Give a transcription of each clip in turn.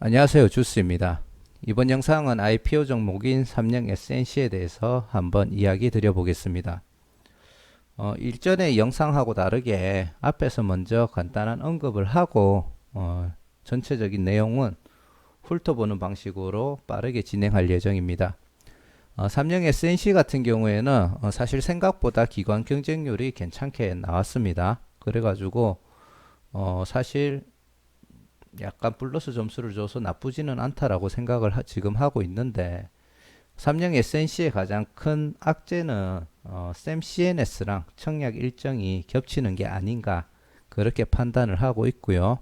안녕하세요. 주스입니다. 이번 영상은 IPO 종목인 삼령 SNC에 대해서 한번 이야기 드려보겠습니다. 어, 일전의 영상하고 다르게 앞에서 먼저 간단한 언급을 하고 어, 전체적인 내용은 훑어보는 방식으로 빠르게 진행할 예정입니다. 어, 삼령 SNC 같은 경우에는 어, 사실 생각보다 기관 경쟁률이 괜찮게 나왔습니다. 그래가지고 어, 사실 약간 플러스 점수를 줘서 나쁘지는 않다라고 생각을 하- 지금 하고 있는데 삼성 SNC의 가장 큰 악재는 어, 샘 CNS랑 청약 일정이 겹치는 게 아닌가 그렇게 판단을 하고 있고요.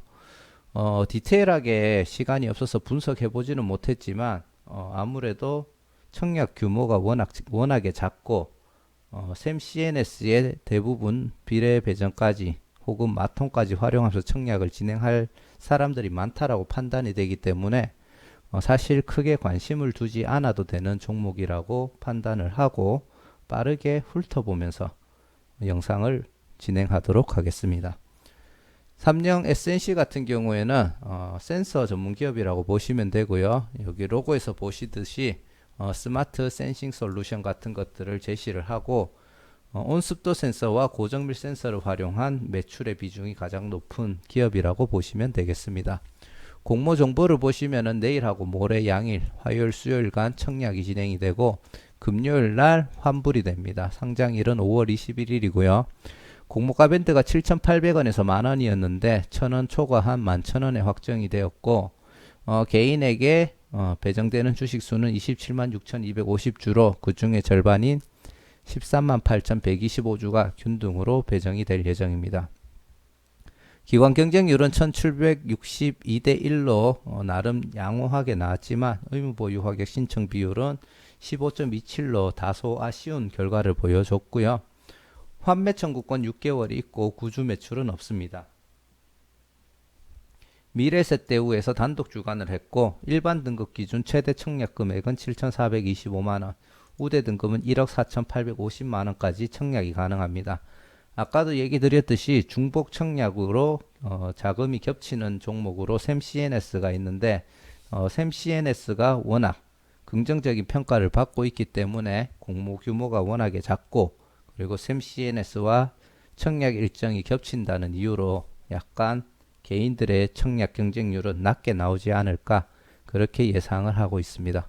어, 디테일하게 시간이 없어서 분석해 보지는 못했지만 어, 아무래도 청약 규모가 워낙 워낙에 작고 어, 샘 CNS의 대부분 비례 배정까지 혹은 마통까지 활용하면서 청약을 진행할 사람들이 많다라고 판단이 되기 때문에 어, 사실 크게 관심을 두지 않아도 되는 종목이라고 판단을 하고 빠르게 훑어보면서 영상을 진행하도록 하겠습니다. 삼성 SNC 같은 경우에는 어, 센서 전문 기업이라고 보시면 되고요. 여기 로고에서 보시듯이 어, 스마트 센싱 솔루션 같은 것들을 제시를 하고 어, 온습도 센서와 고정밀 센서를 활용한 매출의 비중이 가장 높은 기업이라고 보시면 되겠습니다. 공모 정보를 보시면은 내일하고 모레 양일, 화요일, 수요일간 청약이 진행이 되고 금요일 날 환불이 됩니다. 상장일은 5월 21일이고요. 공모가 밴드가 7,800원에서 만원이었는데 1,000원 초과한 11,000원에 확정이 되었고 어, 개인에게 어, 배정되는 주식 수는 27만 6,250주로 그 중에 절반인 13만 8,125주가 균등으로 배정이 될 예정입니다. 기관 경쟁률은 1762대 1로 어, 나름 양호하게 나왔지만 의무보유 확약 신청 비율은 15.27로 다소 아쉬운 결과를 보여줬고요. 환매 청구권 6개월이 있고 구주 매출은 없습니다. 미래세대우에서 단독 주관을 했고 일반 등급 기준 최대 청약 금액은 7,425만 원, 우대 등급은 1억 4,850만 원까지 청약이 가능합니다. 아까도 얘기 드렸듯이 중복 청약으로 어, 자금이 겹치는 종목으로 샘 CNS가 있는데 어, 샘 CNS가 워낙 긍정적인 평가를 받고 있기 때문에 공모 규모가 워낙에 작고 그리고 샘 CNS와 청약 일정이 겹친다는 이유로 약간 개인들의 청약 경쟁률은 낮게 나오지 않을까 그렇게 예상을 하고 있습니다.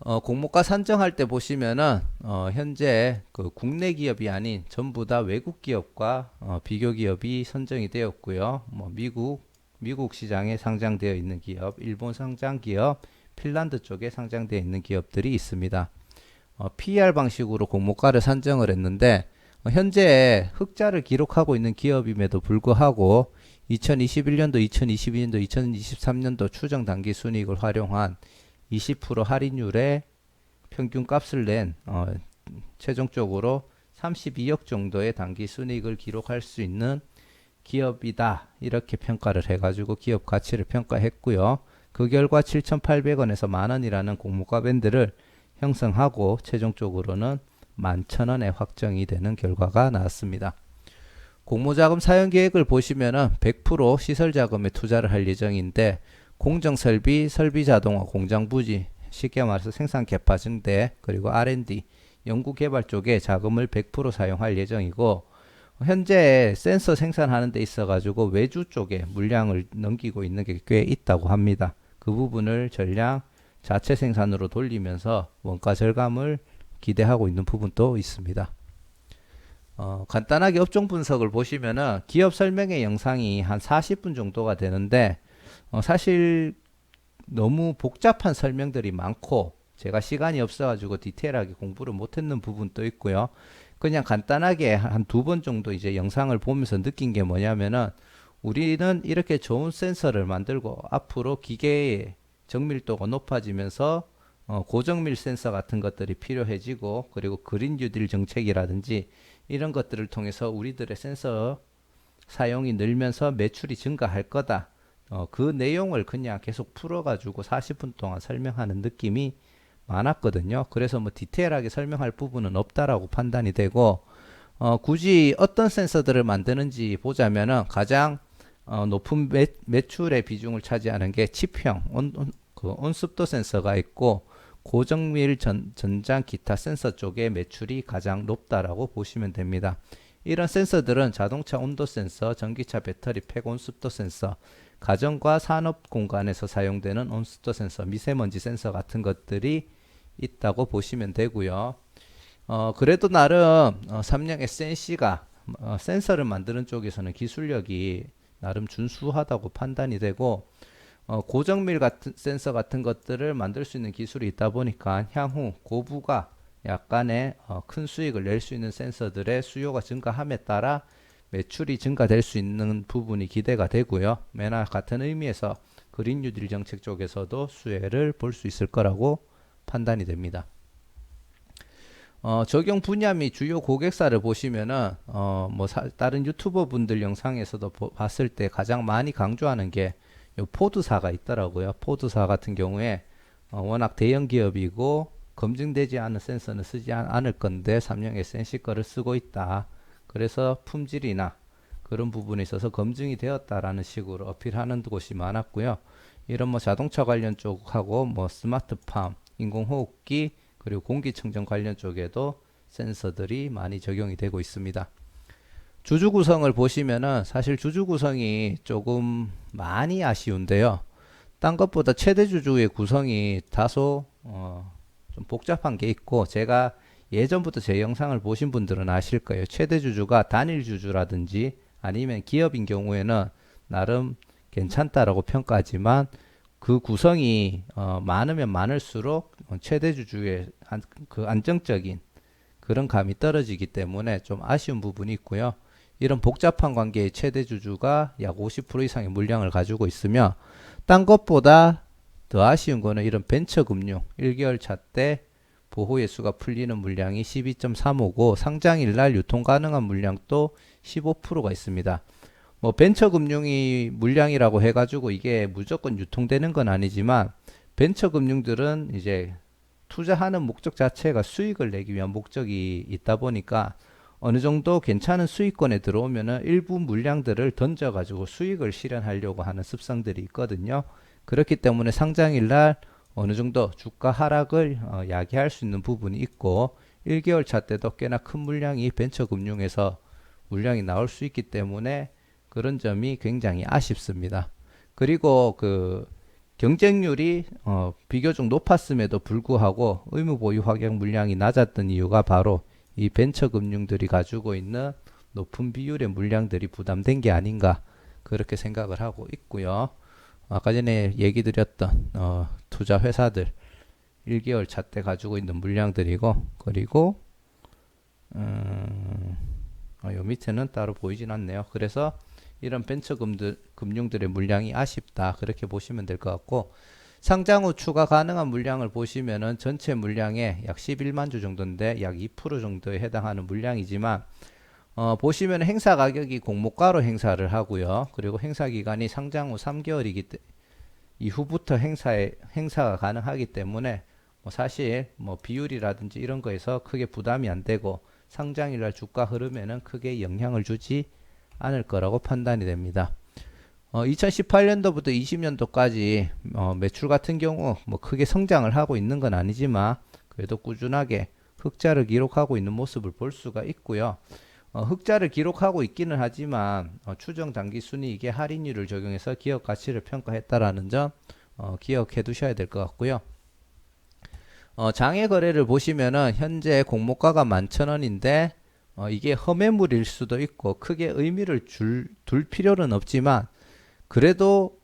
어, 공모가 산정할 때 보시면은 어, 현재 그 국내 기업이 아닌 전부 다 외국 기업과 어, 비교 기업이 선정이 되었고요. 뭐 미국 미국 시장에 상장되어 있는 기업, 일본 상장 기업, 핀란드 쪽에 상장되어 있는 기업들이 있습니다. 어, PER 방식으로 공모가를 산정을 했는데 어, 현재 흑자를 기록하고 있는 기업임에도 불구하고 2021년도, 2022년도, 2023년도 추정 단기 순이익을 활용한 20% 할인율에 평균 값을 낸 어, 최종적으로 32억 정도의 단기 순이익을 기록할 수 있는 기업이다 이렇게 평가를 해가지고 기업 가치를 평가했고요. 그 결과 7,800원에서 만원이라는 공모가 밴드를 형성하고 최종적으로는 11,000원에 확정이 되는 결과가 나왔습니다. 공모자금 사용 계획을 보시면은 100% 시설 자금에 투자를 할 예정인데 공정 설비, 설비 자동화, 공장 부지, 쉽게 말해서 생산 개파 증대, 그리고 R&D, 연구 개발 쪽에 자금을 100% 사용할 예정이고 현재 센서 생산하는 데 있어 가지고 외주 쪽에 물량을 넘기고 있는 게 꽤 있다고 합니다. 그 부분을 전량 자체 생산으로 돌리면서 원가 절감을 기대하고 있는 부분도 있습니다. 어, 간단하게 업종 분석을 보시면은 기업 설명의 영상이 한 40분 정도가 되는데 어, 사실 너무 복잡한 설명들이 많고 제가 시간이 없어가지고 디테일하게 공부를 못했는 부분도 있고요. 그냥 간단하게 한 두 번 정도 이제 영상을 보면서 느낀 게 뭐냐면은 우리는 이렇게 좋은 센서를 만들고 앞으로 기계의 정밀도가 높아지면서 어, 고정밀 센서 같은 것들이 필요해지고 그리고 그린 뉴딜 정책이라든지 이런 것들을 통해서 우리들의 센서 사용이 늘면서 매출이 증가할 거다. 어, 그 내용을 그냥 계속 풀어가지고 40분 동안 설명하는 느낌이 많았거든요. 그래서 뭐 디테일하게 설명할 부분은 없다라고 판단이 되고, 어, 굳이 어떤 센서들을 만드는지 보자면은 가장 어, 높은 매, 매출의 비중을 차지하는 게 치평 온, 온, 그 온습도 센서가 있고 고정밀 전, 전장 기타 센서 쪽에 매출이 가장 높다라고 보시면 됩니다. 이런 센서들은 자동차 온도 센서, 전기차 배터리 팩 온습도 센서, 가정과 산업 공간에서 사용되는 온습도 센서, 미세먼지 센서 같은 것들이 있다고 보시면 되고요. 어, 그래도 나름 어, 삼성 SNC가 어, 센서를 만드는 쪽에서는 기술력이 나름 준수하다고 판단이 되고 어, 고정밀 같은 센서 같은 것들을 만들 수 있는 기술이 있다 보니까 향후 고부가 약간의 어, 큰 수익을 낼 수 있는 센서들의 수요가 증가함에 따라 매출이 증가될 수 있는 부분이 기대가 되고요. 매나 같은 의미에서 그린 뉴딜 정책 쪽에서도 수혜를 볼 수 있을 거라고 판단이 됩니다. 어, 적용 분야 및 주요 고객사를 보시면은 어, 뭐 사, 다른 유튜버 분들 영상에서도 보, 봤을 때 가장 많이 강조하는 게요 포드사가 있더라고요. 포드사 같은 경우에 어, 워낙 대형 기업이고 검증되지 않은 센서는 쓰지 않, 않을 건데 삼성 SNC 거를 쓰고 있다. 그래서 품질이나 그런 부분에 있어서 검증이 되었다라는 식으로 어필하는 곳이 많았고요. 이런 뭐 자동차 관련 쪽하고 뭐 스마트팜, 인공호흡기 그리고 공기청정 관련 쪽에도 센서들이 많이 적용이 되고 있습니다. 주주 구성을 보시면은 사실 주주 구성이 조금 많이 아쉬운데요. 딴 것보다 최대 주주의 구성이 다소 어, 좀 복잡한 게 있고 제가 예전부터 제 영상을 보신 분들은 아실 거예요. 최대 주주가 단일 주주라든지 아니면 기업인 경우에는 나름 괜찮다라고 평가하지만 그 구성이 어, 많으면 많을수록 최대 주주의 안, 그 안정적인 그런 감이 떨어지기 때문에 좀 아쉬운 부분이 있고요. 이런 복잡한 관계의 최대 주주가 약 50% 이상의 물량을 가지고 있으며 딴 것보다 더 아쉬운 거는 이런 벤처 금융 1개월 차 때 보호 예수가 풀리는 물량이 12.35고 상장일 날 유통 가능한 물량도 15%가 있습니다. 뭐 벤처 금융이 물량이라고 해가지고 이게 무조건 유통되는 건 아니지만 벤처 금융들은 이제 투자하는 목적 자체가 수익을 내기 위한 목적이 있다 보니까 어느 정도 괜찮은 수익권에 들어오면은 일부 물량들을 던져가지고 수익을 실현하려고 하는 습성들이 있거든요. 그렇기 때문에 상장일 날 어느 정도 주가 하락을 어, 야기할 수 있는 부분이 있고 1개월 차 때도 꽤나 큰 물량이 벤처 금융에서 물량이 나올 수 있기 때문에 그런 점이 굉장히 아쉽습니다. 그리고 그 경쟁률이 어, 비교적 높았음에도 불구하고 의무 보유 확약 물량이 낮았던 이유가 바로 이 벤처 금융들이 가지고 있는 높은 비율의 물량들이 부담된 게 아닌가 그렇게 생각을 하고 있고요. 아까 전에 얘기 드렸던 어, 투자 회사들 1개월 차 때 가지고 있는 물량들이고 그리고 음, 어, 요 밑에는 따로 보이진 않네요. 그래서 이런 벤처 금들, 금융들의 물량이 아쉽다 그렇게 보시면 될 것 같고 상장 후 추가 가능한 물량을 보시면은 전체 물량의 약 11만 주 정도인데 약 2% 정도에 해당하는 물량이지만 어, 보시면 행사 가격이 공모가로 행사를 하고요. 그리고 행사 기간이 상장 후 3개월이기 때 이후부터 행사에 행사가 가능하기 때문에 뭐 사실 뭐 비율이라든지 이런 거에서 크게 부담이 안 되고 상장일날 주가 흐름에는 크게 영향을 주지 않을 거라고 판단이 됩니다. 어, 2018년도부터 20년도까지 어, 매출 같은 경우 뭐 크게 성장을 하고 있는 건 아니지만 그래도 꾸준하게 흑자를 기록하고 있는 모습을 볼 수가 있고요. 어, 흑자를 기록하고 있기는 하지만 어, 추정 단기 순이익에 할인율을 적용해서 기업 가치를 평가했다라는 점 어, 기억해 두셔야 될 것 같고요. 어, 장외 거래를 보시면은 현재 공모가가 11,000원인데 어, 이게 허매물일 수도 있고 크게 의미를 줄, 둘 필요는 없지만 그래도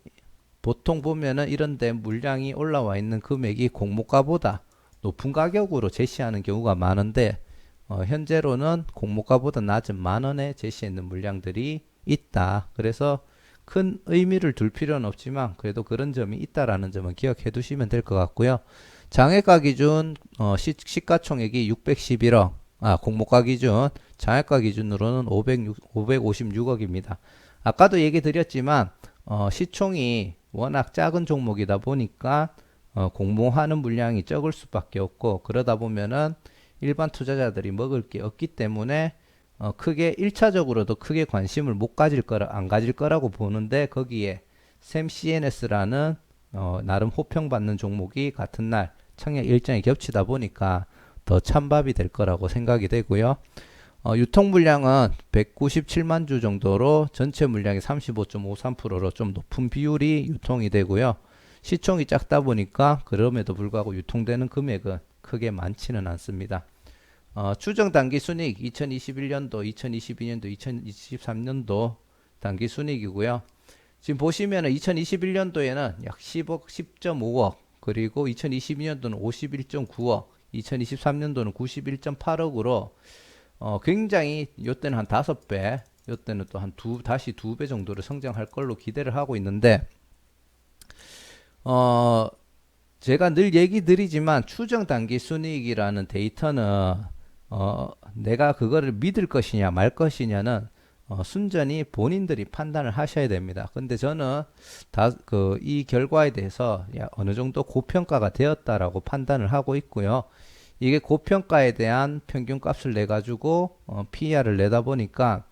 보통 보면은 이런데 물량이 올라와 있는 금액이 공모가보다 높은 가격으로 제시하는 경우가 많은데 어, 현재로는 공모가보다 낮은 만 원에 제시해 있는 물량들이 있다. 그래서 큰 의미를 둘 필요는 없지만 그래도 그런 점이 있다라는 점은 기억해 두시면 될 것 같고요. 장외가 기준 어, 시, 시가총액이 611억, 아 공모가 기준 장외가 기준으로는 506, 556억입니다. 아까도 얘기 드렸지만 어, 시총이 워낙 작은 종목이다 보니까 어, 공모하는 물량이 적을 수밖에 없고 그러다 보면은 일반 투자자들이 먹을 게 없기 때문에 어, 크게 1차적으로도 크게 관심을 못 가질 거라 안 가질 거라고 보는데 거기에 샘 CNS라는 어, 나름 호평받는 종목이 같은 날 청약 일정이 겹치다 보니까 더 찬밥이 될 거라고 생각이 되고요. 어, 유통 물량은 197만 주 정도로 전체 물량의 35.53%로 좀 높은 비율이 유통이 되고요. 시총이 작다 보니까 그럼에도 불구하고 유통되는 금액은 크게 많지는 않습니다. 어, 추정 단기 순익 2021년도, 2022년도, 2023년도 단기 순익이고요. 지금 보시면은 2021년도에는 약 10억, 10.5억, 그리고 2022년도는 51.9억, 2023년도는 91.8억으로 어, 굉장히 요때는 한 다섯 배, 요때는 또 한 두, 다시 두배 정도로 성장할 걸로 기대를 하고 있는데, 어, 제가 늘 얘기 드리지만 추정 단기 순이익이라는 데이터는 어, 내가 그거를 믿을 것이냐 말 것이냐는 어, 순전히 본인들이 판단을 하셔야 됩니다. 근데 저는 다 그 이 결과에 대해서 야, 어느 정도 고평가가 되었다라고 판단을 하고 있고요. 이게 고평가에 대한 평균값을 내 가지고 어, PER을 내다 보니까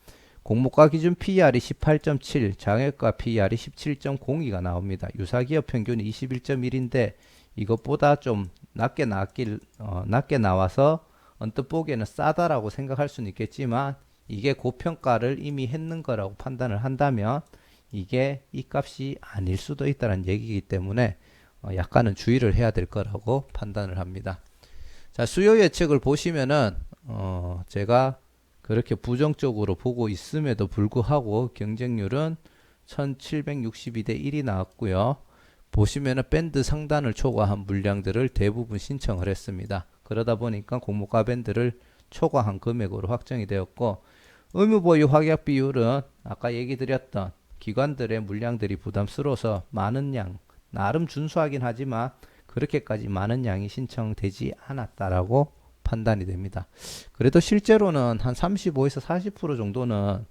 공모가 기준 PER이 18.7, 장외가 PER이 17.02가 나옵니다. 유사기업 평균이 21.1인데 이것보다 좀 낮게 나길 어, 낮게 나와서 언뜻 보기에는 싸다라고 생각할 수는 있겠지만 이게 고평가를 이미 했는 거라고 판단을 한다면 이게 이 값이 아닐 수도 있다는 얘기이기 때문에 어, 약간은 주의를 해야 될 거라고 판단을 합니다. 자, 수요 예측을 보시면은 어, 제가 그렇게 부정적으로 보고 있음에도 불구하고 경쟁률은 1762대 1이 나왔고요. 보시면은 밴드 상단을 초과한 물량들을 대부분 신청을 했습니다. 그러다 보니까 공모가 밴드를 초과한 금액으로 확정이 되었고 의무 보유 확약 비율은 아까 얘기 드렸던 기관들의 물량들이 부담스러워서 많은 양 나름 준수하긴 하지만 그렇게까지 많은 양이 신청되지 않았다라고 판단이 됩니다. 그래도 실제로는 한 35에서 40% 정도는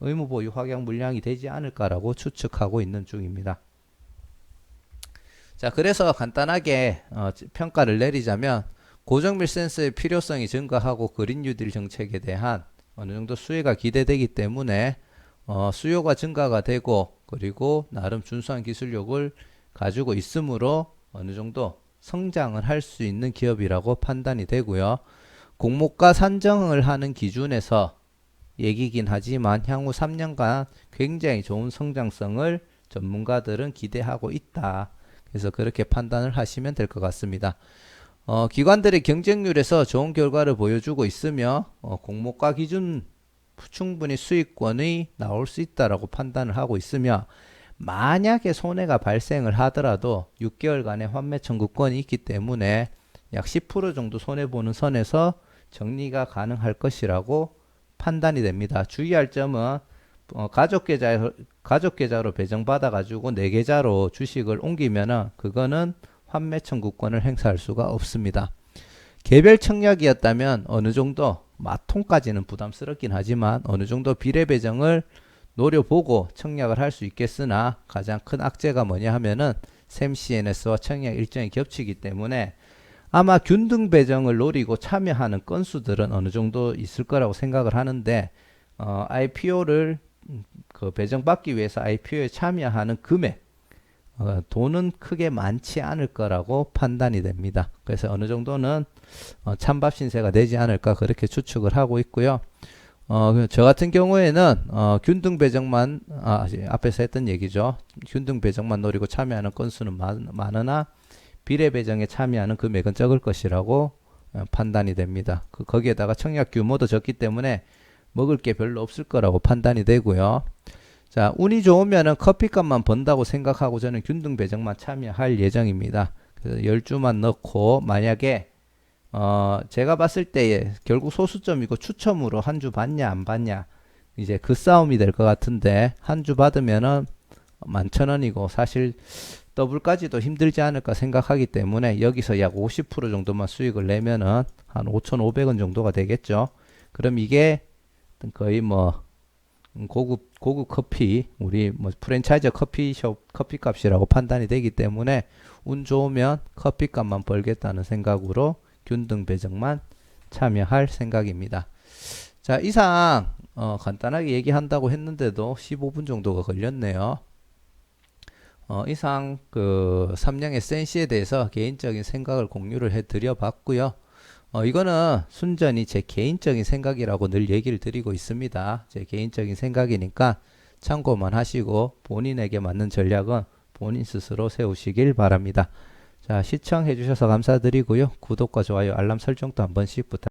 의무 보유 확약 물량이 되지 않을까라고 추측하고 있는 중입니다. 자, 그래서 간단하게 어, 평가를 내리자면 고정밀 센서의 필요성이 증가하고 그린 뉴딜 정책에 대한 어느 정도 수혜가 기대되기 때문에 어, 수요가 증가가 되고 그리고 나름 준수한 기술력을 가지고 있으므로 어느 정도 성장을 할 수 있는 기업이라고 판단이 되고요. 공모가 산정을 하는 기준에서 얘기긴 하지만 향후 3년간 굉장히 좋은 성장성을 전문가들은 기대하고 있다. 그래서 그렇게 판단을 하시면 될 것 같습니다. 어, 기관들의 경쟁률에서 좋은 결과를 보여주고 있으며 어, 공모가 기준 충분히 수익권이 나올 수 있다라고 판단을 하고 있으며 만약에 손해가 발생을 하더라도 6개월간의 환매 청구권이 있기 때문에 약 10% 정도 손해 보는 선에서 정리가 가능할 것이라고 판단이 됩니다. 주의할 점은 어, 가족 계좌 가족 계좌로 배정받아 가지고 내 계좌로 주식을 옮기면은 그거는 환매 청구권을 행사할 수가 없습니다. 개별 청약이었다면 어느 정도 마통까지는 부담스럽긴 하지만 어느 정도 비례 배정을 노려보고 청약을 할 수 있겠으나 가장 큰 악재가 뭐냐 하면은 샘 CNS와 청약 일정이 겹치기 때문에 아마 균등 배정을 노리고 참여하는 건수들은 어느 정도 있을 거라고 생각을 하는데 어, IPO를 그 배정받기 위해서 IPO에 참여하는 금액 어, 돈은 크게 많지 않을 거라고 판단이 됩니다. 그래서 어느 정도는 어, 찬밥 신세가 되지 않을까 그렇게 추측을 하고 있고요. 어, 그저 같은 경우에는 어, 균등 배정만 아, 앞에서 했던 얘기죠. 균등 배정만 노리고 참여하는 건수는 많, 많으나 비례 배정에 참여하는 금액은 적을 것이라고 어, 판단이 됩니다. 그, 거기에다가 청약 규모도 적기 때문에 먹을 게 별로 없을 거라고 판단이 되고요. 자, 운이 좋으면은 커피값만 번다고 생각하고 저는 균등 배정만 참여할 예정입니다. 그래서 10주만 넣고 만약에 어, 제가 봤을 때 결국 소수점이고 추첨으로 한 주 받냐 안 받냐 이제 그 싸움이 될 것 같은데 한 주 받으면은 만천 원이고 사실 더블까지도 힘들지 않을까 생각하기 때문에 여기서 약 50% 정도만 수익을 내면은 한 5,500원 정도가 되겠죠. 그럼 이게 거의 뭐 고급 고급 커피 우리 뭐 프랜차이즈 커피숍 커피값이라고 판단이 되기 때문에 운 좋으면 커피값만 벌겠다는 생각으로 균등 배정만 참여할 생각입니다. 자, 이상 어, 간단하게 얘기한다고 했는데도 15분 정도가 걸렸네요. 어, 이상 그 삼양의 센시에 대해서 개인적인 생각을 공유를 해드려 봤고요. 어, 이거는 순전히 제 개인적인 생각이라고 늘 얘기를 드리고 있습니다. 제 개인적인 생각이니까 참고만 하시고 본인에게 맞는 전략은 본인 스스로 세우시길 바랍니다. 자, 시청해 주셔서 감사드리고요. 구독과 좋아요, 알람 설정도 한 번씩 부탁드립니다.